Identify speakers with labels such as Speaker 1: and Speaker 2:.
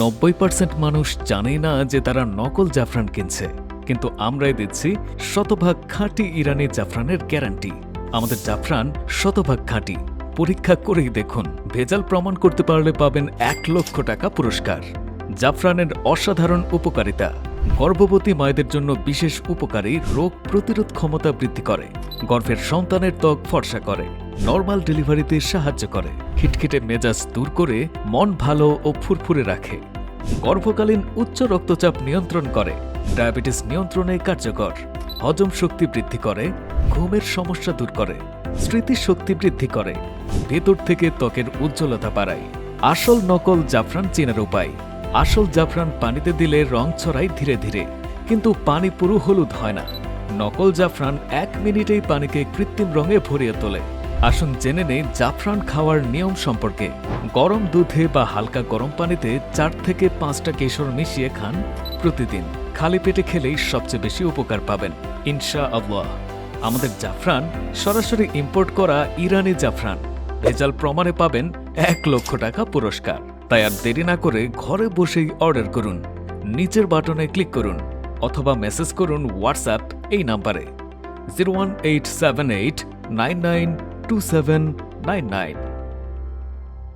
Speaker 1: নব্বই পার্সেন্ট মানুষ জানে না যে তারা নকল জাফরান কিনছে। কিন্তু আমরাই দিচ্ছি শতভাগ খাঁটি ইরানি জাফরানের গ্যারান্টি। আমাদের জাফরান শতভাগ খাঁটি। পরীক্ষা করেই দেখুন, ভেজাল প্রমাণ করতে পারলে পাবেন এক লক্ষ টাকা পুরস্কার। জাফরানের অসাধারণ উপকারিতা। গর্ভবতী মায়েদের জন্য বিশেষ উপকারী রোগ প্রতিরোধ ক্ষমতা বৃদ্ধি করে। গর্ভের সন্তানের ত্বক ফর্সা করে, নর্মাল ডেলিভারিতে সাহায্য করে। খিটখিটে মেজাজ দূর করে মন ভালো ও ফুরফুরে রাখে। গর্ভকালীন উচ্চ রক্তচাপ নিয়ন্ত্রণ করে, ডায়াবেটিস নিয়ন্ত্রণে কার্যকর। হজম শক্তি বৃদ্ধি করে, ঘুমের সমস্যা দূর করে, স্মৃতিশক্তি বৃদ্ধি করে। ভেতর থেকে ত্বকের উজ্জ্বলতা বাড়ায়। আসল নকল জাফরান চেনার উপায়। আসল জাফরান পানিতে দিলে রং ছড়ায় ধীরে ধীরে, কিন্তু পানি পুরো হলুদ হয় না। নকল জাফরান এক মিনিটেই পানিকে কৃত্রিম রঙে ভরিয়ে তোলে। আসুন জেনে নেই জাফরান খাওয়ার নিয়ম সম্পর্কে। গরম দুধে বা হালকা গরম পানিতে চার থেকে পাঁচটা কেশর মিশিয়ে খান প্রতিদিন। খালি পেটে খেলেই সবচেয়ে বেশি উপকার পাবেন। ইনশা আল্লাহ আমাদের জাফরান সরাসরি ইম্পোর্ট করা ইরানি জাফরান। ভেজাল প্রমাণে পাবেন এক লক্ষ টাকা পুরস্কার। তাই আর দেরি না করে ঘরে বসেই অর্ডার করুন। নিচের বাটনে ক্লিক করুন অথবা মেসেজ করুন হোয়াটসঅ্যাপ এই নাম্বারে zero one eight seven eight nine nine two seven nine nine